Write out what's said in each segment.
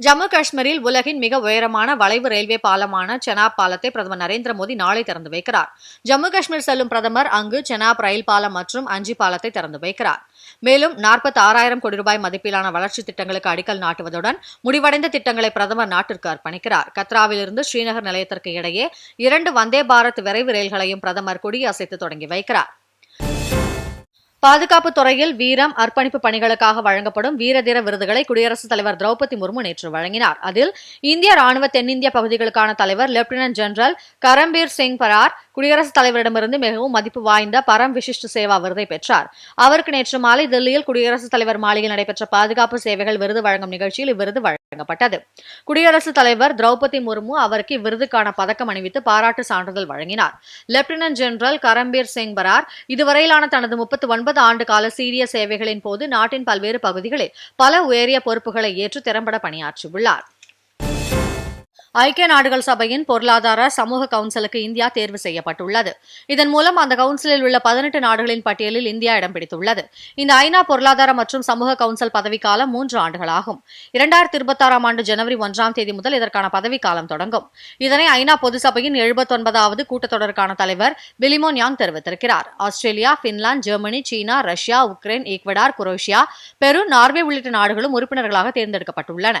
ஜம்மு காஷ்மீரில் உலகின் மிக உயரமான வளைவு ரயில்வே பாலமான செனாப் பாலத்தை பிரதமர் நரேந்திர மோடி நாளை திறந்து வைக்கிறார். ஜம்மு காஷ்மீர் செல்லும் பிரதமர் அங்கு செனாப் ரயில் பாலம் மற்றும் அஞ்சி பாலத்தை திறந்து வைக்கிறார். மேலும் நாற்பத்தி ஆறாயிரம் கோடி ரூபாய் மதிப்பிலான வளர்ச்சி திட்டங்களுக்கு அடிக்கல் நாட்டுவதுடன் முடிவடைந்த திட்டங்களை பிரதமர் நாட்டிற்கு அர்ப்பணிக்கிறார். கத்ராவிலிருந்து ஸ்ரீநகர் நிலையத்திற்கு இடையே இரண்டு வந்தே பாரத் விரைவு ரயில்களையும் பிரதமர் கொடியசைத்து தொடங்கி வைக்கிறார். பாதுகாப்பு துறையில் வீரம் அர்ப்பணிப்பு பணிகளுக்காக வழங்கப்படும் வீரதீர விருதுகளை குடியரசுத் தலைவர் திரௌபதி முர்மு நேற்று வழங்கினார். அதில் இந்திய ராணுவ தென்னிந்திய பகுதிகளுக்கான தலைவர் லெப்டினன்ட் ஜெனரல் கரம்பீர் சிங் பரார் குடியரசுத் தலைவரிடமிருந்து மிகவும் மதிப்பு வாய்ந்த பரம் விசிஷ்ட சேவா விருதை பெற்றார். அவருக்கு நேற்று மாலை தில்லியில் குடியரசுத் தலைவர் மாளிகையில் நடைபெற்ற பாதுகாப்பு சேவைகள் விருது வழங்கும் நிகழ்ச்சியில் இவ்விருது வழங்கப்பட்டது. குடியரசுத் தலைவர் திரௌபதி முர்மு அவருக்கு விருதுக்கான பதக்கம் அணிவித்து பாராட்டு சான்றிதழ் வழங்கினார். லெப்டினன்ட் ஜெனரல் கரம்பீர் சிங் பரார் இதுவரையிலான தனது முப்பத்தி ஒன்பது ஆண்டு கால சீரிய சேவைகளின் போது நாட்டின் பல்வேறு பகுதிகளில் பல உயரிய பொறுப்புகளை ஏற்று திறம்பட பணியாற்றியுள்ளார். ஐக்கிய நாடுகள் சபையின் பொருளாதார சமூக கவுன்சிலுக்கு இந்தியா தேர்வு செய்யப்பட்டுள்ளது. இதன் மூலம் அந்த கவுன்சிலில் உள்ள பதினெட்டு நாடுகளின் பட்டியலில் இந்தியா இடம் பிடித்துள்ளது இந்த ஐநா பொருளாதார மற்றும் சமூக கவுன்சில் பதவிக்காலம் மூன்று ஆண்டுகளாகும். இரண்டாயிரத்தி இருபத்தாறாம் ஆண்டு ஜனவரி ஒன்றாம் தேதி முதல் இதற்கான பதவிக்காலம் தொடங்கும். இதனை ஐநா பொது சபையின் எழுபத்தொன்பதாவது கூட்டத்தொடருக்கான தலைவர் பிலிமோன் யாங் தெரிவித்திருக்கிறார். ஆஸ்திரேலியா பின்லாந்து ஜெர்மனி சீனா Russia Ukraine Ecuador Croatia Peru Norway உள்ளிட்ட நாடுகளும் உறுப்பினர்களாக தேர்ந்தெடுக்கப்பட்டுள்ளன.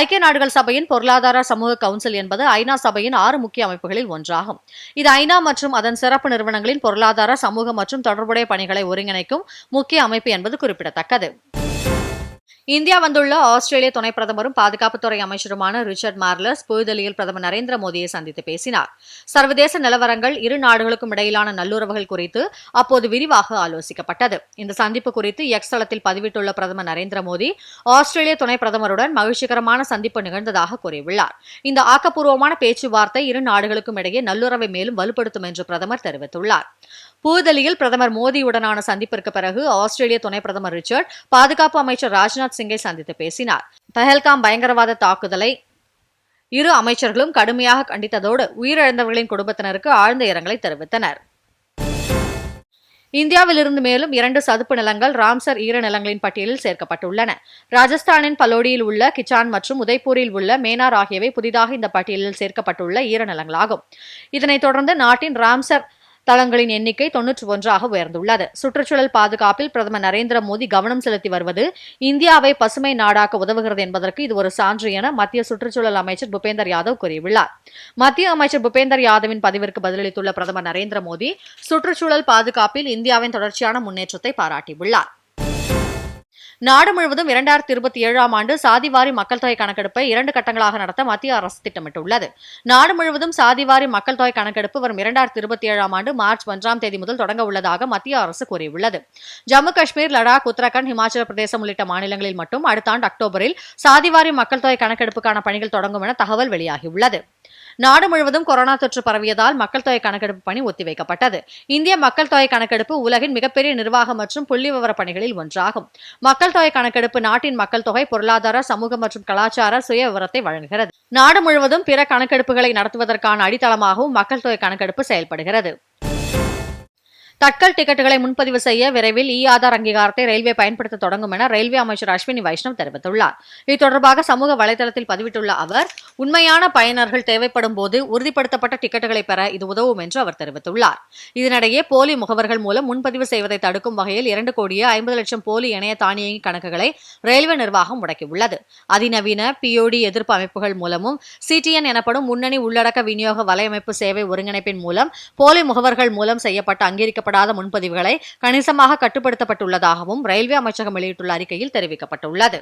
ஐக்கிய நாடுகள் சபையின் பொருளாதார சமூக கவுன்சில் என்பது ஐநா சபையின் ஆறு முக்கிய அமைப்புகளில் ஒன்றாகும். இது ஐநா மற்றும் அதன் சிறப்பு நிறுவனங்களின் பொருளாதார சமூக மற்றும் தொடர்புடைய பணிகளை ஒருங்கிணைக்கும் முக்கிய அமைப்பு என்பது குறிப்பிடத்தக்கது. இந்தியா வந்துள்ள ஆஸ்திரேலிய துணை பிரதமரும் பாதுகாப்புத்துறை அமைச்சருமான ரிச்சர்ட் மார்லஸ் புதுதில்லியில் பிரதமர் நரேந்திர மோடியை சந்தித்து பேசினார். சர்வதேச நிலவரங்கள் இரு நாடுகளுக்கும் இடையிலான நல்லுறவுகள் குறித்து அப்போது விரிவாக ஆலோசிக்கப்பட்டது. இந்த சந்திப்பு குறித்து எக்ஸ் தளத்தில் பதிவிட்டுள்ள பிரதமர் நரேந்திர மோடி ஆஸ்திரேலிய துணை பிரதமருடன் மகிழ்ச்சிகரமான சந்திப்பு நிகழ்ந்ததாக கூறியுள்ளார். இந்த ஆக்கப்பூர்வமான பேச்சுவார்த்தை இரு நாடுகளுக்கும் இடையே நல்லுறவை மேலும் வலுப்படுத்தும் என்று பிரதமர் தெரிவித்துள்ளார். புதுதில்லியில் பிரதமர் மோடியுடனான சந்திப்பிற்கு பிறகு ஆஸ்திரேலிய துணை பிரதமர் ரிச்சர்ட் பாதுகாப்பு அமைச்சர் ராஜ்நாத் சிங்கை சந்தித்து பேசினார். பஹல்காம் பயங்கரவாத தாக்குதலை இரு அமைச்சர்களும் கடுமையாக கண்டித்ததோடு உயிரிழந்தவர்களின் குடும்பத்தினருக்கு ஆழ்ந்த இரங்கலை தெரிவித்தனர். இந்தியாவிலிருந்து மேலும் இரண்டு சதுப்பு நிலங்கள் ராம்சர் ஈரநிலங்களின் பட்டியலில் சேர்க்கப்பட்டுள்ளன. ராஜஸ்தானின் பலோடியில் உள்ள கிச்சான் மற்றும் உதய்பூரில் உள்ள மேனார் ஆகியவை புதிதாக இந்த பட்டியலில் சேர்க்கப்பட்டுள்ள ஈரநிலங்களாகும் இதனைத் தொடர்ந்து நாட்டின் ராம்சர் தளங்களின் எண்ணிக்கை தொன்னூற்றி ஒன்றாக உயர்ந்துள்ளது. சுற்றுச்சூழல் பாதுகாப்பில் பிரதமர் நரேந்திர மோடி கவனம் செலுத்தி வருவது இந்தியாவை பசுமை நாடாக்க உதவுகிறது என்பதற்கு இது ஒரு சான்று என மத்திய சுற்றுச்சூழல் அமைச்சர் பூபேந்தர் யாதவ் கூறியுள்ளார். மத்திய அமைச்சர் பூபேந்தர் யாதவின் பதிவிற்கு பதிலளித்துள்ள பிரதமர் நரேந்திர மோடி சுற்றுச்சூழல் பாதுகாப்பில் இந்தியாவின் தொடர்ச்சியான முன்னேற்றத்தை பாராட்டியுள்ளார். நாடு முழுவதும் இரண்டாயிரத்தி இருபத்தி ஏழாம் ஆண்டு சாதிவாரி மக்கள் தொகை கணக்கெடுப்பை இரண்டு கட்டங்களாக நடத்த மத்திய அரசு திட்டமிட்டுள்ளது. நாடு முழுவதும் சாதிவாரி மக்கள் தொகை கணக்கெடுப்பு வரும் இரண்டாயிரத்தி இருபத்தி ஏழாம் ஆண்டு மார்ச் ஒன்றாம் தேதி முதல் தொடங்க உள்ளதாக மத்திய அரசு கூறியுள்ளது. ஜம்மு காஷ்மீர் லடாக் உத்தரகாண்ட் இமாச்சல பிரதேசம் உள்ளிட்ட மாநிலங்களில் மட்டும் அடுத்த ஆண்டு அக்டோபரில் சாதிவாரி மக்கள் தொகை கணக்கெடுப்புக்கான பணிகள் தொடங்கும் என தகவல் வெளியாகியுள்ளது. நாடு முழுவதும் கொரோனா தொற்று பரவியதால் மக்கள் தொகை கணக்கெடுப்பு பணி ஒத்திவைக்கப்பட்டது. இந்திய மக்கள் தொகை கணக்கெடுப்பு உலகின் மிகப்பெரிய நிர்வாக மற்றும் புள்ளி விவர பணிகளில் ஒன்றாகும். மக்கள் தொகை கணக்கெடுப்பு நாட்டின் மக்கள் தொகை பொருளாதார சமூக மற்றும் கலாச்சார சுய விவரத்தை வழங்குகிறது. நாடு முழுவதும் பிற கணக்கெடுப்புகளை நடத்துவதற்கான அடித்தளமாகவும் மக்கள் தொகை கணக்கெடுப்பு செயல்படுகிறது. தட்கல் டிக்கெட்டுகளை முன்பதிவு செய்ய விரைவில் இ ஆதார் அங்கீகாரத்தை ரயில்வே பயன்படுத்த தொடங்கும் என ரயில்வே அமைச்சர் அஸ்வினி வைஷ்ணவ் தெரிவித்துள்ளார். இது தொடர்பாக சமூக வலைதளத்தில் பதிவிட்டுள்ள அவர் உண்மையான பயனர்கள் தேவைப்படும் போது உறுதிப்படுத்தப்பட்ட டிக்கெட்டுகளை பெற இது உதவும் என்று அவர் தெரிவித்துள்ளார். இதனிடையே போலி முகவர்கள் மூலம் முன்பதிவு செய்வதை தடுக்கும் வகையில் இரண்டு கோடியே ஐம்பது லட்சம் போலி இணைய தானியங்கி கணக்குகளை ரயில்வே நிர்வாகம் முடக்கியுள்ளது. அதிநவீன பிஓடி எதிர்ப்பு அமைப்புகள் மூலமும் சிடிஎன் எனப்படும் முன்னணி உள்ளடக்க விநியோக வலையமைப்பு சேவை ஒருங்கிணைப்பின் மூலம் போலி முகவர்கள் மூலம் செய்யப்பட்ட செய்யப்படாத முன்பதிவுகளை கணிசமாக கட்டுப்படுத்தப்பட்டுள்ளதாகவும் ரயில்வே அமைச்சகம் வெளியிட்டுள்ள அறிக்கையில் தெரிவிக்கப்பட்டுள்ளது.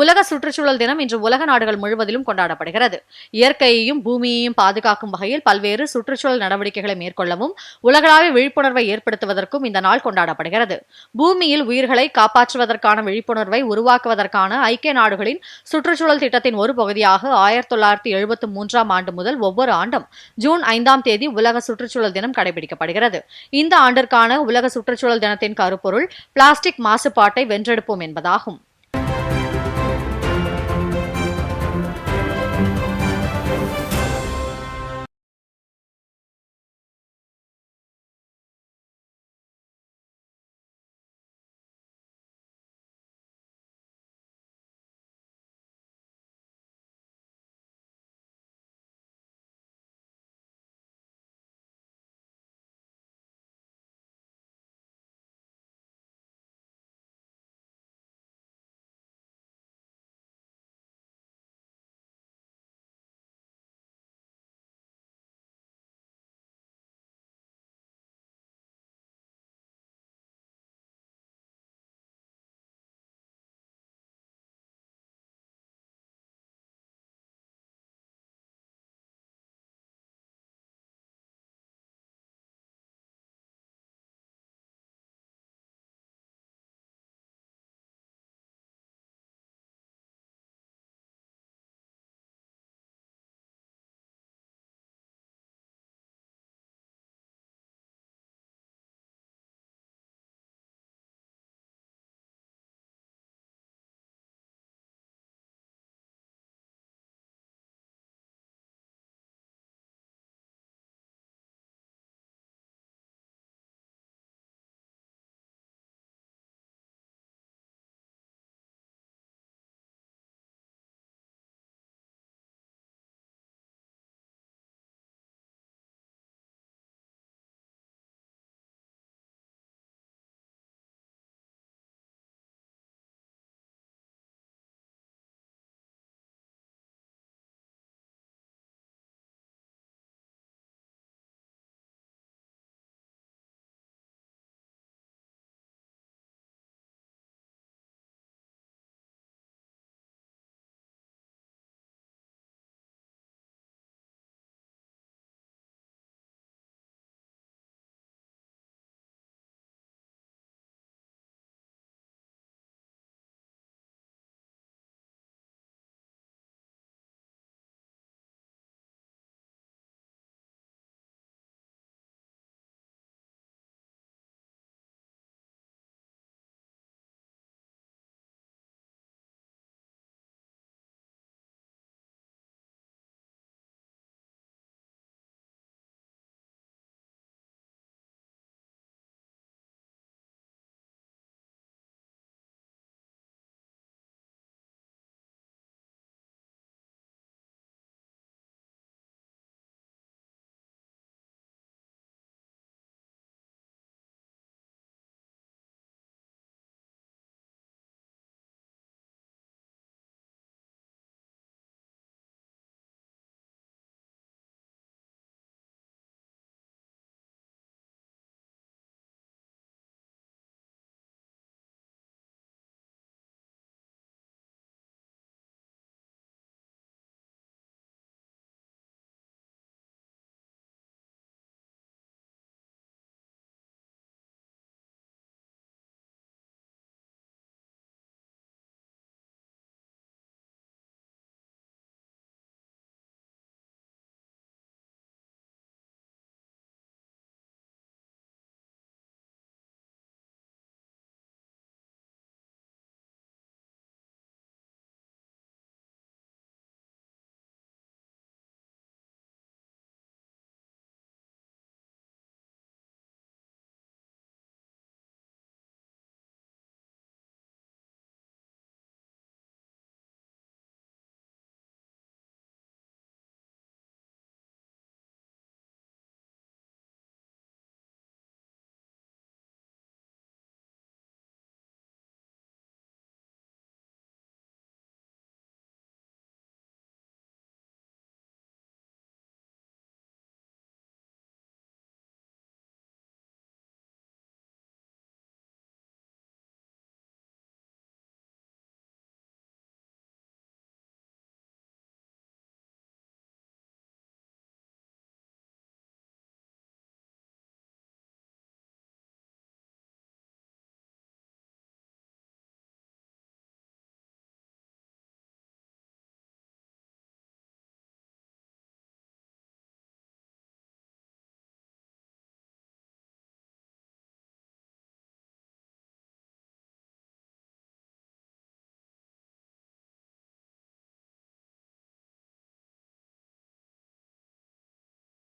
உலக சுற்றுச்சூழல் தினம் இன்று உலக நாடுகள் முழுவதிலும் கொண்டாடப்படுகிறது. இயற்கையையும் பூமியையும் பாதுகாக்கும் வகையில் பல்வேறு சுற்றுச்சூழல் நடவடிக்கைகளை மேற்கொள்ளவும் உலகளாவிய விழிப்புணர்வை ஏற்படுத்துவதற்கும் இந்த நாள் கொண்டாடப்படுகிறது. பூமியில் உயிர்களை காப்பாற்றுவதற்கான விழிப்புணர்வை உருவாக்குவதற்கான ஐக்கிய நாடுகளின் சுற்றுச்சூழல் திட்டத்தின் ஒரு பகுதியாக ஆயிரத்தி தொள்ளாயிரத்தி எழுபத்தி மூன்றாம் ஆண்டு முதல் ஒவ்வொரு ஆண்டும் ஜூன் ஐந்தாம் தேதி உலக சுற்றுச்சூழல் தினம் கடைபிடிக்கப்படுகிறது. இந்த ஆண்டிற்கான உலக சுற்றுச்சூழல் தினத்தின் கருப்பொருள் பிளாஸ்டிக் மாசுபாட்டை வென்றெடுப்போம் என்பதாகும்.